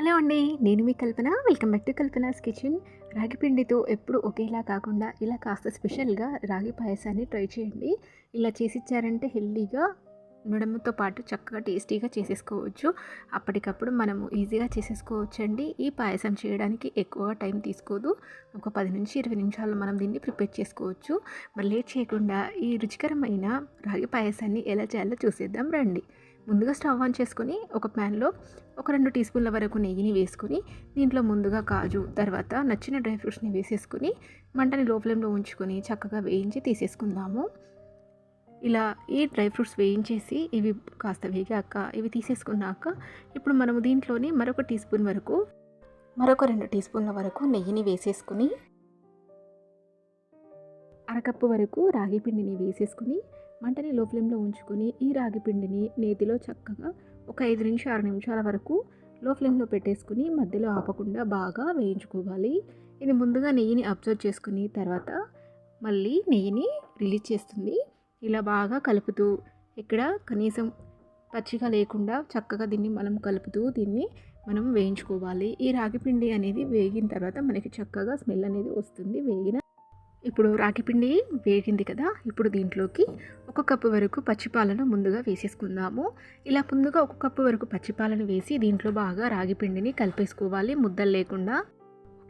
Hello అండి నేను మీ Kalpana. Welcome back to Kalpana's kitchen. రాగి పిండితో ఎప్పుడు ఒకేలా కాకుండా ఇలా కాస్త స్పెషల్గా రాగి పాయసాన్ని ట్రై చేయండి. ఇలా చేసిచ్చారంటే హెల్దీగా నుడమతో పాటు చక్కగా టేస్టీగా చేసేసుకోవచ్చు. అప్పటికప్పుడు మనము ఈజీగా చేసేసుకోవచ్చండి. ఈ పాయసం చేయడానికి ఎక్కువగా టైం తీసుకోదు. ఒక పది నుంచి ఇరవై నిమిషాల్లో మనం దీన్ని ప్రిపేర్ చేసుకోవచ్చు. మరి లేట్ చేయకుండా ఈ రుచికరమైన రాగి పాయసాన్ని ఎలా చేయాలో చూసేద్దాం రండి. ముందుగా స్టవ్ ఆన్ చేసుకొని ఒక ప్యాన్లో ఒక రెండు టీ స్పూన్ల వరకు నెయ్యిని వేసుకుని దీంట్లో ముందుగా కాజు తర్వాత నచ్చిన డ్రై ఫ్రూట్స్ని వేసేసుకుని మంటని లో ఫ్లేమ్లో ఉంచుకొని చక్కగా వేయించి తీసేసుకుందాము. ఇలా ఈ డ్రై ఫ్రూట్స్ వేయించేసి ఇవి కాస్త వేగాక ఇవి తీసేసుకున్నాక ఇప్పుడు మనము దీంట్లోని మరొక టీ స్పూన్ వరకు మరొక రెండు టీ స్పూన్ల వరకు నెయ్యిని వేసేసుకుని అరకప్పు వరకు రాగి పిండిని వేసేసుకుని మంటని లో ఫ్లేమ్లో ఉంచుకొని ఈ రాగి పిండిని నేతిలో చక్కగా ఒక ఐదు నుంచి ఆరు నిమిషాల వరకు లో ఫ్లేమ్లో పెట్టేసుకుని మధ్యలో ఆపకుండా బాగా వేయించుకోవాలి. ఇది ముందుగా నెయ్యిని అబ్జర్వ్ చేసుకుని తర్వాత మళ్ళీ నెయ్యిని రిలీజ్ చేస్తుంది. ఇలా బాగా కలుపుతూ ఇక్కడ కనీసం పచ్చిగా లేకుండా చక్కగా దీన్ని మనం కలుపుతూ దీన్ని మనం వేయించుకోవాలి. ఈ రాగి పిండి అనేది వేగిన తర్వాత మనకి చక్కగా స్మెల్ అనేది వస్తుంది. వేగిన ఇప్పుడు రాగిపిండి వేగింది కదా ఇప్పుడు దీంట్లోకి ఒక కప్పు వరకు పచ్చిపాలను ముందుగా వేసేసుకుందాము. ఇలా ముందుగా ఒక కప్పు వరకు పచ్చిపాలను వేసి దీంట్లో బాగా రాగిపిండిని కలిపేసుకోవాలి ముద్దలు లేకుండా.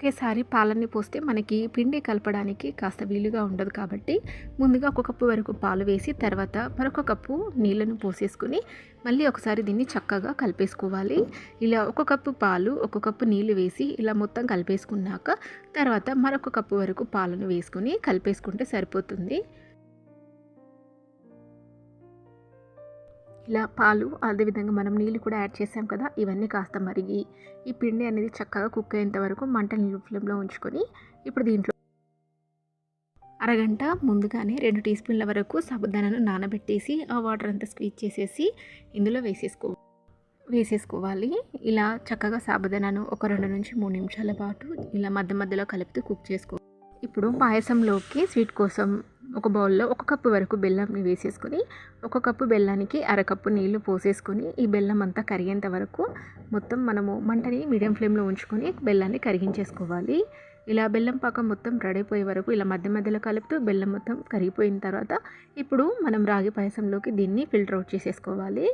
ఒకేసారి పాలని పోస్తే మనకి పిండి కలపడానికి కాస్త వీలుగా ఉండదు కాబట్టి ముందుగా ఒక కప్పు వరకు పాలు వేసి తర్వాత మరొక కప్పు నీళ్ళను పోసేసుకుని మళ్ళీ ఒకసారి దీన్ని చక్కగా కలిపేసుకోవాలి. ఇలా ఒక కప్పు పాలు ఒక కప్పు నీళ్ళు వేసి ఇలా మొత్తం కలిపేసుకున్నాక తర్వాత మరొక కప్పు వరకు పాలను వేసుకుని కలిపేసుకుంటే సరిపోతుంది. ఇలా పాలు అదేవిధంగా మనం నీళ్ళు కూడా యాడ్ చేసాం కదా ఇవన్నీ కాస్త మరిగి ఈ పిండి అనేది చక్కగా కుక్ అయ్యేంత వరకు మంట నీళ్ళు ఫ్లేమ్లో ఉంచుకొని ఇప్పుడు దీంట్లో అరగంట ముందుగానే రెండు టీ స్పూన్ల వరకు సాబుదానాను నానబెట్టేసి ఆ వాటర్ అంతా స్క్వీజ్ చేసేసి ఇందులో వేసేసుకో వేసేసుకోవాలి. ఇలా చక్కగా సాబుదానాను ఒక రెండు నుంచి మూడు నిమిషాల పాటు ఇలా మధ్య మధ్యలో కలుపుతూ కుక్ చేసుకో ఇప్పుడు పాయసంలోకి స్వీట్ కోసం ఒక బౌల్లో ఒక కప్పు వరకు బెల్లంని వేసేసుకొని ఒక కప్పు బెల్లానికి అరకప్పు నీళ్ళు పోసేసుకొని ఈ బెల్లం అంతా కరిగేంత వరకు మొత్తం మనము మంటని మీడియం ఫ్లేమ్లో ఉంచుకొని బెల్లాన్ని కరిగించేసుకోవాలి. ఇలా బెల్లం పాకం మొత్తం రెడీ అయిపోయే వరకు ఇలా మధ్య మధ్యలో కలుపుతూ బెల్లం మొత్తం కరిగిపోయిన తర్వాత ఇప్పుడు మనం రాగి పాయసంలోకి దీన్ని ఫిల్టర్ అవుట్ చేసేసుకోవాలి.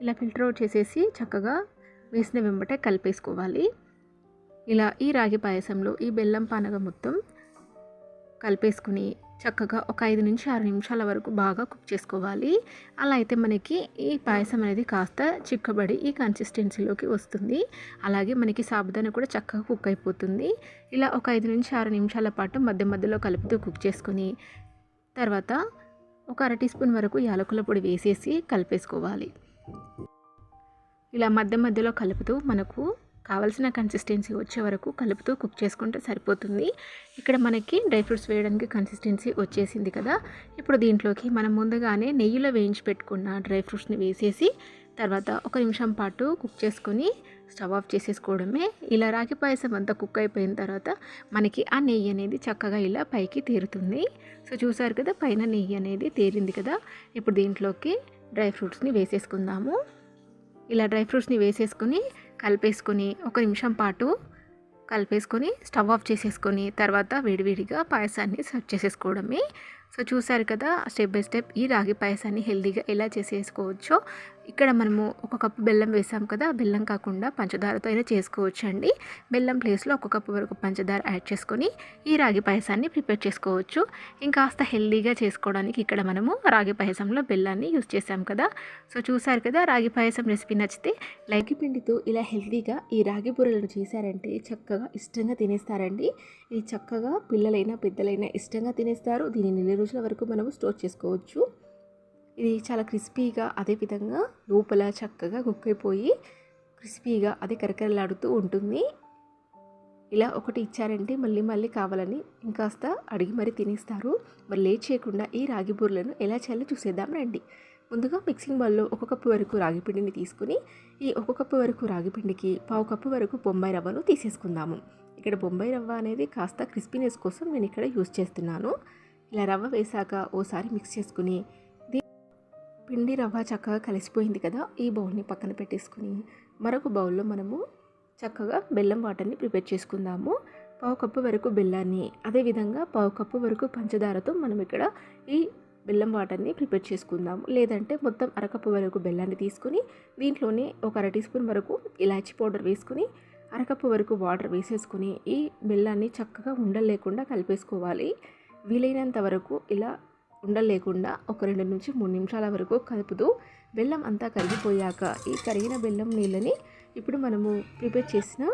ఇలా ఫిల్టర్ అవుట్ చేసేసి చక్కగా వేసిన వెంబటే కలిపేసుకోవాలి. ఇలా ఈ రాగి పాయసంలో ఈ బెల్లం పానగ మొత్తం కలిపేసుకుని చక్కగా ఒక ఐదు నుంచి ఆరు నిమిషాల వరకు బాగా కుక్ చేసుకోవాలి. అలా అయితే మనకి ఈ పాయసం అనేది కాస్త చిక్కబడి ఈ కన్సిస్టెన్సీలోకి వస్తుంది. అలాగే మనకి సాబుదాన కూడా చక్కగా కుక్ అయిపోతుంది. ఇలా ఒక ఐదు నుంచి ఆరు నిమిషాల పాటు మధ్య మధ్యలో కలుపుతూ కుక్ చేసుకొని తర్వాత ఒక అర టీ స్పూన్ వరకు యాలకుల పొడి వేసేసి కలిపేసుకోవాలి. ఇలా మధ్య మధ్యలో కలుపుతూ మనకు కావాల్సిన కన్సిస్టెన్సీ వచ్చే వరకు కలుపుతూ కుక్ చేసుకుంటే సరిపోతుంది. ఇక్కడ మనకి డ్రై ఫ్రూట్స్ వేయడానికి కన్సిస్టెన్సీ వచ్చేసింది కదా. ఇప్పుడు దీంట్లోకి మనం ముందుగానే నెయ్యిలో వేయించి పెట్టుకున్న డ్రై ఫ్రూట్స్ని వేసేసి తర్వాత ఒక నిమిషం పాటు కుక్ చేసుకొని స్టవ్ ఆఫ్ చేసేసుకోవడమే. ఇలా రాగి పాయసం అంతా కుక్ అయిపోయిన తర్వాత మనకి ఆ నెయ్యి అనేది చక్కగా ఇలా పైకి తీరుతుంది. సో చూసారు కదా పైన నెయ్యి అనేది తేరింది కదా. ఇప్పుడు దీంట్లోకి డ్రై ఫ్రూట్స్ని వేసేసుకుందాము. ఇలా డ్రై ఫ్రూట్స్ని వేసేసుకొని కలిపేసుకొని ఒక నిమిషం పాటు కలిపేసుకొని స్టవ్ ఆఫ్ చేసేసుకొని తర్వాత వేడివేడిగా పాయసాన్ని సర్వ్ చేసేసుకోవడమే. సో చూసారు కదా స్టెప్ బై స్టెప్ ఈ రాగి పాయసాన్ని హెల్దీగా ఎలా చేసేసుకోవచ్చో. ఇక్కడ మనము ఒక కప్పు బెల్లం వేసాం కదా బెల్లం కాకుండా పంచదారతో అయినా చేసుకోవచ్చండి. బెల్లం ప్లేస్లో ఒక కప్పు వరకు పంచదార యాడ్ చేసుకొని ఈ రాగి పాయసాన్ని ప్రిపేర్ చేసుకోవచ్చు. ఇంకాస్త హెల్దీగా చేసుకోవడానికి ఇక్కడ మనము రాగి పాయసంలో బెల్లాన్ని యూస్ చేసాం కదా. సో చూసారు కదా రాగి పాయసం రెసిపీ నచ్చితే లైక్ పిండితో ఇలా హెల్దీగా ఈ రాగి బూరలను చేశారంటే చక్కగా ఇష్టంగా తినేస్తారండి. ఇది చక్కగా పిల్లలైనా పెద్దలైనా ఇష్టంగా తినేస్తారు. దీన్ని నెల రోజుల వరకు మనము స్టోర్ చేసుకోవచ్చు. ఇది చాలా క్రిస్పీగా అదేవిధంగా లోపల చక్కగా కుక్ అయిపోయి క్రిస్పీగా అదే కరకరలాడుతూ ఉంటుంది. ఇలా ఒకటి ఇచ్చారంటే మళ్ళీ మళ్ళీ కావాలని ఇంకాస్త అడిగి మరీ తినేస్తారు. మరి లేట్ చేయకుండా ఈ రాగి బూరలను ఎలా చేయాలో చూసేద్దాం రండి. ముందుగా మిక్సింగ్ బౌల్లో ఒక కప్పు వరకు రాగి పిండిని తీసుకుని ఈ ఒక కప్పు వరకు రాగి పిండికి పావు కప్పు వరకు బొంబాయి రవ్వను తీసేసుకుందాము. ఇక్కడ బొంబాయి రవ్వ అనేది కాస్త క్రిస్పీనెస్ కోసం నేను ఇక్కడ యూస్ చేస్తున్నాను. ఇలా రవ్వ వేసాక ఓసారి మిక్స్ చేసుకుని పిండి రవ్వ చక్కగా కలిసిపోయింది కదా ఈ బౌల్ని పక్కన పెట్టేసుకుని మరొక బౌల్లో మనము చక్కగా బెల్లం వాటర్ని ప్రిపేర్ చేసుకుందాము. పావు కప్పు వరకు బెల్లాన్ని అదేవిధంగా పావు కప్పు వరకు పంచదారతో మనం ఇక్కడ ఈ బెల్లం వాటర్ని ప్రిపేర్ చేసుకుందాము. లేదంటే మొత్తం అరకప్పు వరకు బెల్లాన్ని తీసుకుని దీంట్లోనే ఒక అర టీ స్పూన్ వరకు ఇలాచి పౌడర్ వేసుకుని అరకప్పు వరకు వాటర్ వేసేసుకుని ఈ బెల్లాన్ని చక్కగా ఉండలేకుండా కలిపేసుకోవాలి. వీలైనంత వరకు ఇలా ఉండలేకుండా ఒక రెండు నుంచి మూడు నిమిషాల వరకు కలుపుతూ బెల్లం అంతా కరిగిపోయాక ఈ కరిగిన బెల్లం నీళ్ళని ఇప్పుడు మనము ప్రిపేర్ చేసిన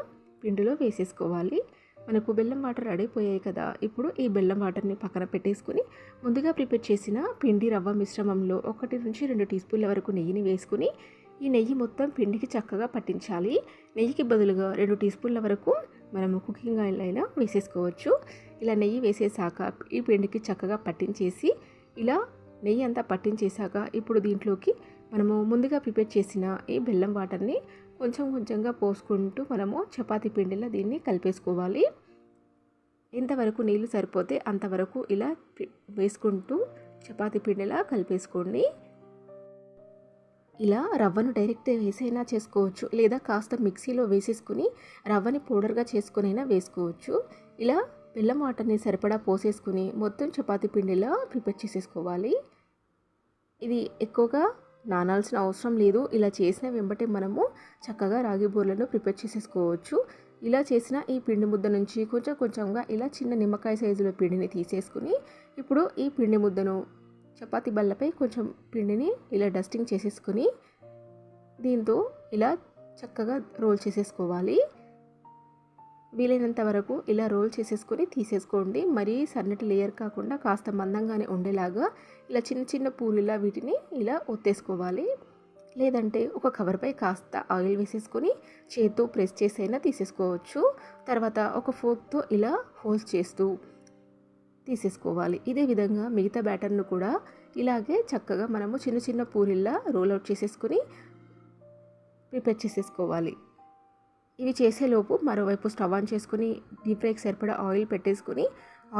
పిండిలో వేసేసుకోవాలి. మనకు బెల్లం వాటర్ రెడీ అయిపోయాయి కదా ఇప్పుడు ఈ బెల్లం వాటర్ని పక్కన పెట్టేసుకుని ముందుగా ప్రిపేర్ చేసిన పిండి రవ్వ మిశ్రమంలో ఒకటి నుంచి రెండు టీ స్పూన్ల వరకు నెయ్యిని వేసుకుని ఈ నెయ్యి మొత్తం పిండికి చక్కగా పట్టించాలి. నెయ్యికి బదులుగా రెండు టీ స్పూన్ల వరకు మనము కుకింగ్ ఆయిల్ అయినా వేసేసుకోవచ్చు. ఇలా నెయ్యి వేసేసాక ఈ పిండికి చక్కగా పట్టించేసి ఇలా నెయ్యి అంతా పట్టించేశాక ఇప్పుడు దీంట్లోకి మనము ముందుగా ప్రిపేర్ చేసిన ఈ బెల్లం వాటర్ని కొంచెం కొంచెంగా పోసుకుంటూ మనము చపాతీ పిండిలో దీన్ని కలిపేసుకోవాలి. ఎంతవరకు నీళ్ళు సరిపోతే అంతవరకు ఇలా వేసుకుంటూ చపాతీ పిండిలా కలిపేసుకోండి. ఇలా రవ్వను డైరెక్ట్ వేసైనా చేసుకోవచ్చు లేదా కాస్త మిక్సీలో వేసేసుకుని రవ్వని పౌడర్గా చేసుకునైనా వేసుకోవచ్చు. ఇలా బెల్లం వాటర్ని సరిపడా పోసేసుకుని మొత్తం చపాతీ పిండిలా ప్రిపేర్ చేసేసుకోవాలి. ఇది ఎక్కువగా నానాల్సిన అవసరం లేదు. ఇలా చేసిన వెంబటే మనము చక్కగా రాగి బూరెలను ప్రిపేర్ చేసేసుకోవచ్చు. ఇలా చేసిన ఈ పిండి ముద్ద నుంచి కొంచెం కొంచెంగా ఇలా చిన్న నిమ్మకాయ సైజులో పిండిని తీసేసుకుని ఇప్పుడు ఈ పిండి ముద్దను చపాతి బల్లపై కొంచెం పిండిని ఇలా డస్టింగ్ చేసేసుకుని దీంతో ఇలా చక్కగా రోల్ చేసేసుకోవాలి. వీలైనంత వరకు ఇలా రోల్ చేసేసుకొని తీసేసుకోండి. మరీ సన్నటి లేయర్ కాకుండా కాస్త మందంగానే ఉండేలాగా ఇలా చిన్న చిన్న పూలులా వీటిని ఇలా ఒత్తేసుకోవాలి. లేదంటే ఒక కవర్పై కాస్త ఆయిల్ వేసేసుకొని చేతితో ప్రెస్ చేసైనా తీసేసుకోవచ్చు. తర్వాత ఒక ఫోక్తో ఇలా హోల్స్ చేస్తూ తీసేసుకోవాలి. ఇదే విధంగా మిగతా బ్యాటర్ను కూడా ఇలాగే చక్కగా మనము చిన్న చిన్న పూరిల్లా రోల్ అవుట్ చేసేసుకొని ప్రిపేర్ చేసేసుకోవాలి. ఇవి చేసేలోపు మరోవైపు స్టవ్ ఆన్ చేసుకుని డీప్ ఫ్రైకి సరిపడా ఆయిల్ పెట్టేసుకుని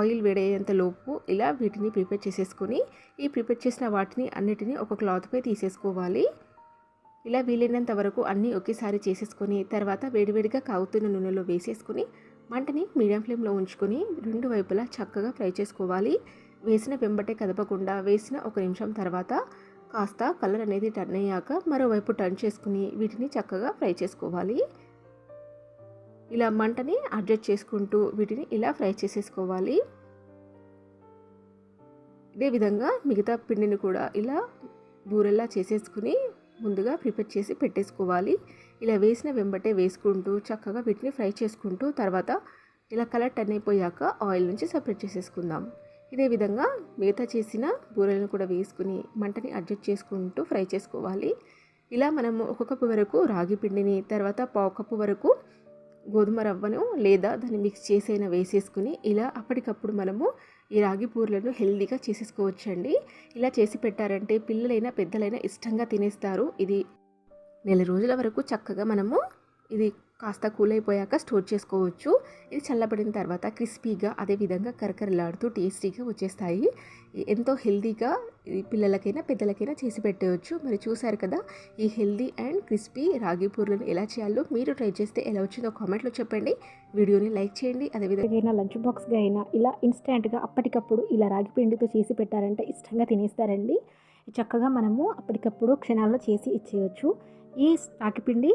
ఆయిల్ వేడయ్యేంత లోపు ఇలా వీటిని ప్రిపేర్ చేసేసుకొని ఈ ప్రిపేర్ చేసిన వాటిని అన్నిటినీ ఒక క్లాత్పై తీసేసుకోవాలి. ఇలా వీలైనంత వరకు అన్నీ ఒకేసారి చేసేసుకొని తర్వాత వేడివేడిగా కాగుతున్న నూనెలో వేసేసుకుని మంటని మీడియం ఫ్లేమ్లో ఉంచుకొని రెండు వైపులా చక్కగా ఫ్రై చేసుకోవాలి. వేసిన వెంబటే కదపకుండా వేసిన ఒక నిమిషం తర్వాత కాస్త కలర్ అనేది టర్న్ అయ్యాక మరోవైపు టర్న్ చేసుకుని వీటిని చక్కగా ఫ్రై చేసుకోవాలి. ఇలా మంటని అడ్జస్ట్ చేసుకుంటూ వీటిని ఇలా ఫ్రై చేసేసుకోవాలి. ఇదే విధంగా మిగతా పిండిని కూడా ఇలా బూరెల్లా చేసేసుకుని ముందుగా ప్రిపేర్ చేసి పెట్టేసుకోవాలి. ఇలా వేసిన వెంబటే వేసుకుంటూ చక్కగా వీటిని ఫ్రై చేసుకుంటూ తర్వాత ఇలా కలర్ టర్న్ అయిపోయాక ఆయిల్ నుంచి సపరేట్ చేసేసుకుందాం. ఇదే విధంగా మిగతా చేసిన బూరెలను కూడా వేసుకుని మంటని అడ్జస్ట్ చేసుకుంటూ ఫ్రై చేసుకోవాలి. ఇలా మనము ఒక కప్పు వరకు రాగి పిండిని తర్వాత పావు కప్పు వరకు గోధుమ రవ్వను లేదా దాన్ని మిక్స్ చేసైనా వేసేసుకుని ఇలా అప్పటికప్పుడు మనము ఈ రాగి పూర్లను హెల్దీగా చేసేసుకోవచ్చండి. ఇలా చేసి పెట్టారంటే పిల్లలైనా పెద్దలైనా ఇష్టంగా తినేస్తారు. ఇది నెల రోజుల వరకు చక్కగా మనము ఇది కాస్త కూల్ అయిపోయాక స్టోర్ చేసుకోవచ్చు. ఇది చల్లబడిన తర్వాత క్రిస్పీగా అదేవిధంగా కరకరలాడుతూ టేస్టీగా వచ్చేస్తాయి. ఎంతో హెల్తీగా పిల్లలకైనా పెద్దలకైనా చేసి పెట్టవచ్చు. మరి చూసారు కదా ఈ హెల్దీ అండ్ క్రిస్పీ రాగి పూర్లను ఎలా చేయాలో మీరు ట్రై చేస్తే ఎలా వచ్చిందో కామెంట్లో చెప్పండి. వీడియోని లైక్ చేయండి. అదేవిధంగా లంచ్ బాక్స్గా అయినా ఇలా ఇన్స్టెంట్గా అప్పటికప్పుడు ఇలా రాగి పిండితో చేసి పెట్టారంటే ఇష్టంగా తినేస్తారండి. చక్కగా మనము అప్పటికప్పుడు క్షణాల్లో చేసి ఇచ్చేయచ్చు. ఈ రాగి పిండి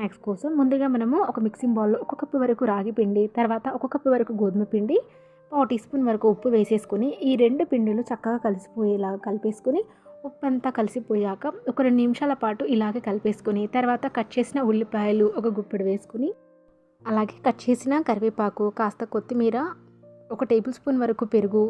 స్నాక్స్ కోసం ముందుగా మనము ఒక మిక్సింగ్ బౌల్లో ఒక కప్పు వరకు రాగి పిండి తర్వాత ఒక కప్పు వరకు గోధుమ పిండి పావు టీ స్పూన్ వరకు ఉప్పు వేసేసుకుని ఈ రెండు పిండిలు చక్కగా కలిసిపోయేలాగా కలిపేసుకొని ఉప్పు అంతా కలిసిపోయాక ఒక రెండు నిమిషాల పాటు ఇలాగే కలిపేసుకొని తర్వాత కట్ చేసిన ఉల్లిపాయలు ఒక గుప్పెడు వేసుకుని అలాగే కట్ చేసిన కరివేపాకు కాస్త కొత్తిమీర ఒక టేబుల్ స్పూన్ వరకు పెరుగు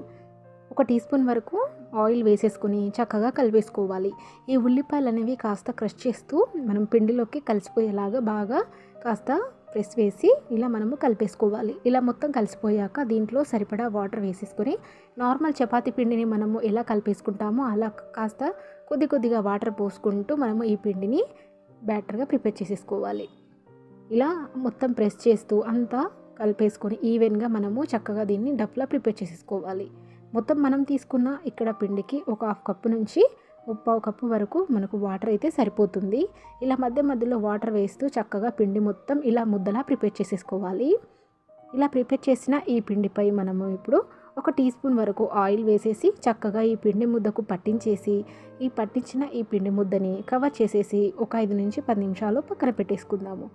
ఒక టీ స్పూన్ వరకు ఆయిల్ వేసేసుకొని చక్కగా కలిపేసుకోవాలి. ఈ ఉల్లిపాయలు అనేవి కాస్త క్రష్ చేస్తూ మనం పిండిలోకి కలిసిపోయేలాగా బాగా కాస్త ప్రెస్ వేసి ఇలా మనము కలిపేసుకోవాలి. ఇలా మొత్తం కలిసిపోయాక దీంట్లో సరిపడా వాటర్ వేసేసుకొని నార్మల్ చపాతీ పిండిని మనము ఎలా కలిపేసుకుంటామో అలా కాస్త కొద్ది కొద్దిగా వాటర్ పోసుకుంటూ మనము ఈ పిండిని బ్యాటర్గా ప్రిపేర్ చేసేసుకోవాలి. ఇలా మొత్తం ప్రెస్ చేస్తూ అంతా కలిపేసుకొని ఈవెన్గా మనము చక్కగా దీన్ని డబ్లా ప్రిపేర్ చేసేసుకోవాలి. మొత్తం మనం తీసుకున్న ఇక్కడ పిండికి ఒక హాఫ్ కప్పు నుంచి ముప్పావు కప్పు వరకు మనకు వాటర్ అయితే సరిపోతుంది. ఇలా మధ్య మధ్యలో వాటర్ వేస్తూ చక్కగా పిండి మొత్తం ఇలా ముద్దలా ప్రిపేర్ చేసేసుకోవాలి. ఇలా ప్రిపేర్ చేసిన ఈ పిండిపై మనము ఇప్పుడు ఒక టీ స్పూన్ వరకు ఆయిల్ వేసేసి చక్కగా ఈ పిండి ముద్దకు పట్టించేసి ఈ పట్టించిన ఈ పిండి ముద్దని కవర్ చేసేసి ఒక ఐదు నుంచి పది నిమిషాలు పక్కన పెట్టేసుకుందాము.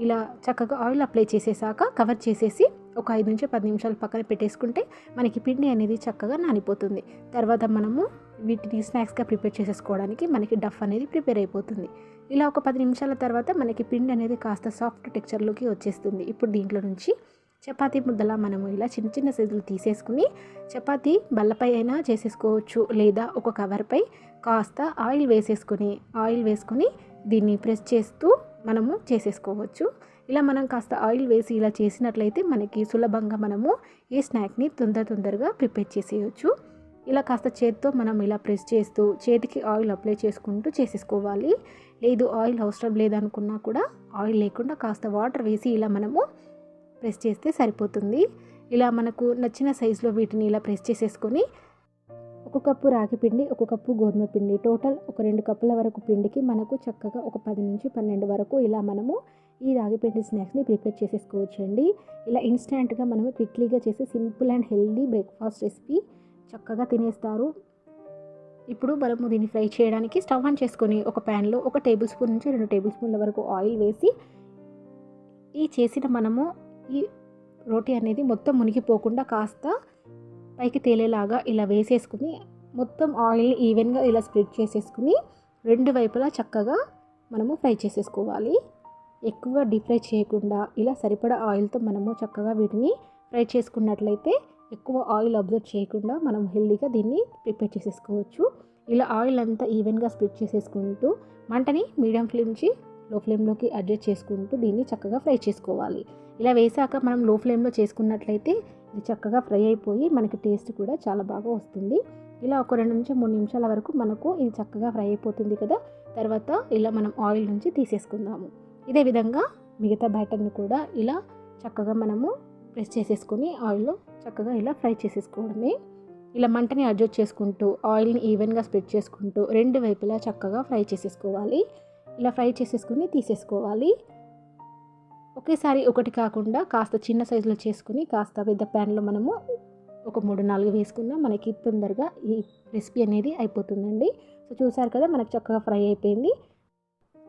ఇలా చక్కగా ఆయిల్ అప్లై చేసేసాక కవర్ చేసేసి ఒక ఐదు నుంచి పది నిమిషాలు పక్కన పెట్టేసుకుంటే మనకి పిండి అనేది చక్కగా నానిపోతుంది. తర్వాత మనము వీటిని స్నాక్స్గా ప్రిపేర్ చేసేసుకోవడానికి మనకి డఫ్ అనేది ప్రిపేర్ అయిపోతుంది. ఇలా ఒక పది నిమిషాల తర్వాత మనకి పిండి అనేది కాస్త సాఫ్ట్ టెక్చర్లోకి వచ్చేస్తుంది. ఇప్పుడు దీంట్లో నుంచి చపాతీ ముద్దలా మనము ఇలా చిన్న చిన్న సైజులు తీసేసుకుని చపాతీ బల్లపై అయినా చేసేసుకోవచ్చు. లేదా ఒక కవర్పై కాస్త ఆయిల్ వేసేసుకొని ఆయిల్ వేసుకొని దీన్ని ప్రెస్ చేస్తూ మనము చేసేసుకోవచ్చు. ఇలా మనం కాస్త ఆయిల్ వేసి ఇలా చేసినట్లయితే మనకి సులభంగా మనము ఈ స్నాక్ని తొందర తొందరగా ప్రిపేర్ చేసేయచ్చు. ఇలా కాస్త చేతితో మనం ఇలా ప్రెస్ చేస్తూ చేతికి ఆయిల్ అప్లై చేసుకుంటూ చేసేసుకోవాలి. లేదు ఆయిల్ అవసరం లేదనుకున్నా కూడా ఆయిల్ లేకుండా కాస్త వాటర్ వేసి ఇలా మనము ప్రెస్ చేస్తే సరిపోతుంది. ఇలా మనకు నచ్చిన సైజులో వీటిని ఇలా ప్రెస్ చేసేసుకొని ఒక కప్పు రాగి పిండి ఒక కప్పు గోధుమ పిండి. టోటల్ ఒక రెండు కప్పుల వరకు పిండికి మనకు చక్కగా ఒక పది నుంచి పన్నెండు వరకు ఇలా మనము ఈ రాగి పిండి స్నాక్స్ని ప్రిపేర్ చేసేసుకోవచ్చు అండి ఇలా ఇన్స్టాంట్గా మనము క్విక్లీగా చేసి simple and healthy breakfast recipe చక్కగా తినేస్తారు. ఇప్పుడు మనము దీన్ని ఫ్రై చేయడానికి స్టవ్ ఆన్ చేసుకొని ఒక ప్యాన్లో ఒక టేబుల్ స్పూన్ నుంచి రెండు టేబుల్ స్పూన్ల వరకు ఆయిల్ వేసి ఈ చేసిన మనము ఈ రోటీ అనేది మొత్తం మునిగిపోకుండా కాస్త పైకి తేలేలాగా ఇలా వేసేసుకుని మొత్తం ఆయిల్ ఈవెన్గా ఇలా స్ప్రెడ్ చేసేసుకుని రెండు వైపులా చక్కగా మనము ఫ్రై చేసేసుకోవాలి. ఎక్కువగా డీప్ ఫ్రై చేయకుండా ఇలా సరిపడా ఆయిల్తో మనము చక్కగా వీటిని ఫ్రై చేసుకున్నట్లయితే ఎక్కువ ఆయిల్ అబ్జర్వ్ చేయకుండా మనం హెల్దీగా దీన్ని ప్రిపేర్ చేసేసుకోవచ్చు. ఇలా ఆయిల్ అంతా ఈవెన్గా స్ప్రెడ్ చేసేసుకుంటూ మంటని మీడియం ఫ్లేమ్ నుంచి లో ఫ్లేమ్లోకి అడ్జస్ట్ చేసుకుంటూ దీన్ని చక్కగా ఫ్రై చేసుకోవాలి. ఇలా వేసాక మనం లో ఫ్లేమ్లో చేసుకున్నట్లయితే ఇది చక్కగా ఫ్రై అయిపోయి మనకి టేస్ట్ కూడా చాలా బాగా వస్తుంది. ఇలా ఒక రెండు నుంచి మూడు నిమిషాల వరకు మనకు ఇది చక్కగా ఫ్రై అయిపోతుంది కదా. తర్వాత ఇలా మనం ఆయిల్ నుంచి తీసేసుకుందాము. ఇదే విధంగా మిగతా బ్యాటర్ని కూడా ఇలా చక్కగా మనము ప్రెస్ చేసేసుకొని ఆయిల్లో చక్కగా ఇలా ఫ్రై చేసేసుకోవడమే. ఇలా మంటని అడ్జస్ట్ చేసుకుంటూ ఆయిల్ని ఈవెన్గా స్ప్రెడ్ చేసుకుంటూ రెండు వైపులా చక్కగా ఫ్రై చేసేసుకోవాలి. ఇలా ఫ్రై చేసేసుకుని తీసేసుకోవాలి. ఒకేసారి ఒకటి కాకుండా కాస్త చిన్న సైజులో చేసుకుని కాస్త పెద్ద ప్యాన్లో మనము ఒక మూడు నాలుగు వేసుకున్నా మనకి తొందరగా ఈ రెసిపీ అనేది అయిపోతుందండి. సో చూసారు కదా మనకు చక్కగా ఫ్రై అయిపోయింది.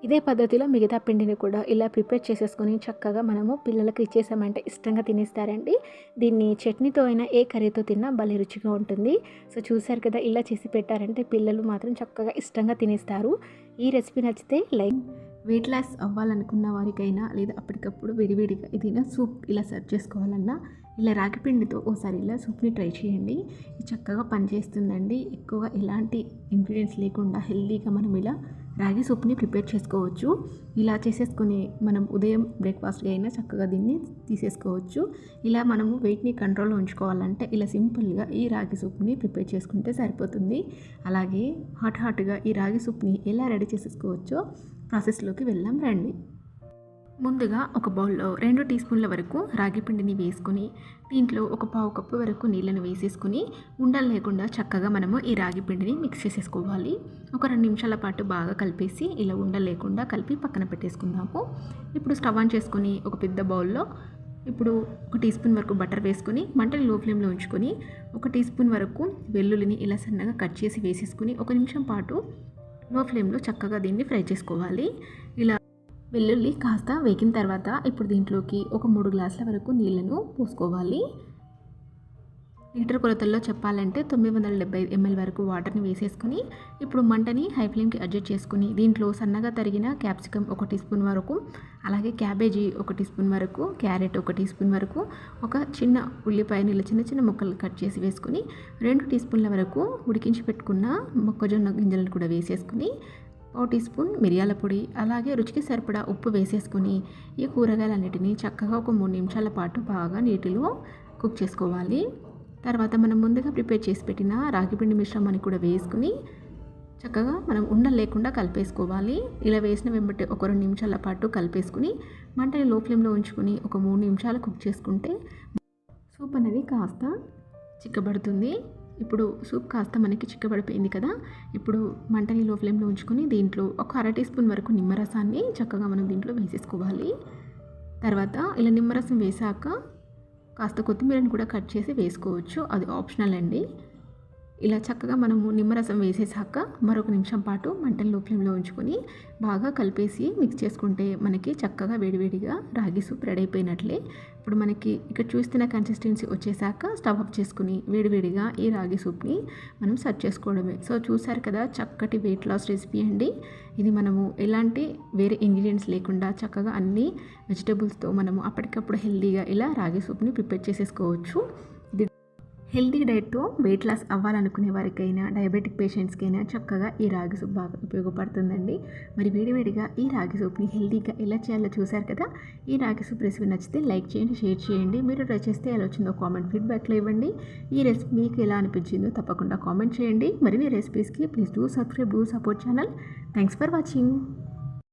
ఇదే పద్ధతిలో మిగతా పిండిని కూడా ఇలా ప్రిపేర్ చేసేసుకొని చక్కగా మనము పిల్లలకి ఇచ్చేసామంటే ఇష్టంగా తినేస్తారండి. దీన్ని చట్నీతో అయినా ఏ కర్రీతో తిన్నా భలే రుచిగా ఉంటుంది. సో చూసారు కదా ఇలా చేసి పెట్టారంటే పిల్లలు మాత్రం చక్కగా ఇష్టంగా తినేస్తారు. ఈ రెసిపీ నచ్చితే లైక్ వెయిట్ లాస్ అవ్వాలనుకున్న వారికైనా లేదా అప్పటికప్పుడు విడివిడిగా ఏదైనా సూప్ ఇలా సర్వ్ చేసుకోవాలన్నా ఇలా రాగి పిండితో ఓసారి ఇలా సూప్ని ట్రై చేయండి. చక్కగా పనిచేస్తుందండి. ఎక్కువగా ఎలాంటి ఇంగ్రీడియంట్స్ లేకుండా హెల్దీగా మనం ఇలా రాగి సూప్ని ప్రిపేర్ చేసుకోవచ్చు. ఇలా చేసేసుకొని మనం ఉదయం బ్రేక్ఫాస్ట్గా అయినా చక్కగా దీన్ని తీసేసుకోవచ్చు. ఇలా మనము వెయిట్ని కంట్రోల్లో ఉంచుకోవాలంటే ఇలా సింపుల్గా ఈ రాగి సూప్ని ప్రిపేర్ చేసుకుంటే సరిపోతుంది. అలాగే హాట్ హాట్గా ఈ రాగి సూప్ని ఎలా రెడీ చేసేసుకోవచ్చో ప్రాసెస్లోకి వెళ్దాం రండి. ముందుగా ఒక బౌల్లో రెండు టీ స్పూన్ల వరకు రాగి పిండిని వేసుకుని దీంట్లో ఒక పావు కప్పు వరకు నీళ్ళని వేసేసుకుని ఉండలు లేకుండా చక్కగా మనము ఈ రాగి పిండిని మిక్స్ చేసేసుకోవాలి. ఒక రెండు నిమిషాల పాటు బాగా కలిపేసి ఇలా ఉండలు లేకుండా కలిపి పక్కన పెట్టేసుకుందాము. ఇప్పుడు స్టవ్ ఆన్ చేసుకుని ఒక పెద్ద బౌల్లో ఇప్పుడు ఒక టీ స్పూన్ వరకు బటర్ వేసుకుని మంటని లో ఫ్లేమ్లో ఉంచుకొని ఒక టీ స్పూన్ వరకు వెల్లుల్లిని ఇలా సన్నగా కట్ చేసి వేసేసుకుని ఒక నిమిషం పాటు లో ఫ్లేమ్లో చక్కగా దీన్ని ఫ్రై చేసుకోవాలి. ఇలా వెల్లుల్లి కాస్త వేగిన తర్వాత ఇప్పుడు దీంట్లోకి ఒక మూడు గ్లాసుల వరకు నీళ్ళను పోసుకోవాలి. లీటర్ కొలతల్లో చెప్పాలంటే తొమ్మిది వందల డెబ్బై ఎంఎల్ వరకు వాటర్ని వేసేసుకుని ఇప్పుడు మంటని హై ఫ్లేమ్కి అడ్జస్ట్ చేసుకుని దీంట్లో సన్నగా తరిగిన క్యాప్సికమ్ ఒక టీ స్పూన్ వరకు అలాగే క్యాబేజీ ఒక టీ స్పూన్ వరకు క్యారెట్ ఒక టీ స్పూన్ వరకు ఒక చిన్న ఉల్లిపాయని ఇలా చిన్న చిన్న ముక్కలు కట్ చేసి వేసుకుని రెండు టీ స్పూన్ల వరకు ఉడికించి పెట్టుకున్న మొక్కజొన్న గింజలను కూడా వేసేసుకుని పావు టీ స్పూన్ మిరియాల పొడి అలాగే రుచికి సరిపడా ఉప్పు వేసేసుకుని ఈ కూరగాయలన్నిటినీ చక్కగా ఒక మూడు నిమిషాల పాటు బాగా నీటిలో కుక్ చేసుకోవాలి. తర్వాత మనం ముందుగా ప్రిపేర్ చేసి పెట్టిన రాగిపిండి మిశ్రమాన్ని కూడా వేసుకుని చక్కగా మనం ఉండలు లేకుండా కలిపేసుకోవాలి. ఇలా వేసిన వెంబటి ఒక రెండు నిమిషాల పాటు కలిపేసుకుని మంటని లో ఫ్లేమ్లో ఉంచుకొని ఒక మూడు నిమిషాలు కుక్ చేసుకుంటే సూప్ అనేది కాస్త చిక్కబడుతుంది. ఇప్పుడు సూప్ కాస్త మనకి చిక్కబడిపోయింది కదా ఇప్పుడు మంటని లో ఫ్లేమ్లో ఉంచుకొని దీంట్లో ఒక అర టీ స్పూన్ వరకు నిమ్మరసాన్ని చక్కగా మనం దీంట్లో వేసేసుకోవాలి. తర్వాత ఇలా నిమ్మరసం వేసాక కాస్త కొత్తిమీరని కూడా కట్ చేసి వేసుకోవచ్చు. అది ఆప్షనల్ అండి. ఇలా చక్కగా మనము నిమ్మరసం వేసేసాక మరొక నిమిషం పాటు మంటలు లో ఫ్లేమ్లో ఉంచుకొని బాగా కలిపేసి మిక్స్ చేసుకుంటే మనకి చక్కగా వేడివేడిగా రాగి సూప్ రెడీ అయిపోయినట్లే. ఇప్పుడు మనకి ఇక్కడ చూస్తున్న కన్సిస్టెన్సీ వచ్చేసాక స్టవ్ ఆఫ్ చేసుకుని వేడివేడిగా ఈ రాగి సూప్ని మనం సర్వ్ చేసుకోవడమే. సో చూసారు కదా చక్కటి వెయిట్ లాస్ రెసిపీ అండి. ఇది మనము ఎలాంటి వేరే ఇంగ్రీడియంట్స్ లేకుండా చక్కగా అన్ని వెజిటబుల్స్తో మనము అప్పటికప్పుడు హెల్తీగా ఇలా రాగి సూప్ని ప్రిపేర్ చేసేసుకోవచ్చు. హెల్తీ డైట్తో వెయిట్ లాస్ అవ్వాలనుకునే వారికైనా డయాబెటిక్ పేషెంట్స్కైనా చక్కగా ఈ రాగి సూప్ బాగా ఉపయోగపడుతుందండి. మరి వేడివేడిగా ఈ రాగి సూప్ని హెల్తీగా ఎలా చేయాలో చూశారు కదా? ఈ రాగి సూప్ రెసిపీ నచ్చితే లైక్ చేయండి షేర్ చేయండి. మీరు ట్రై చేస్తే ఎలా వచ్చిందో కామెంట్ ఫీడ్బ్యాక్లో ఇవ్వండి. ఈ రెసిపీ మీకు ఎలా అనిపించిందో తప్పకుండా కామెంట్ చేయండి. మరిన్ని రెసిపీస్కి please do subscribe do support channel. Thanks for watching.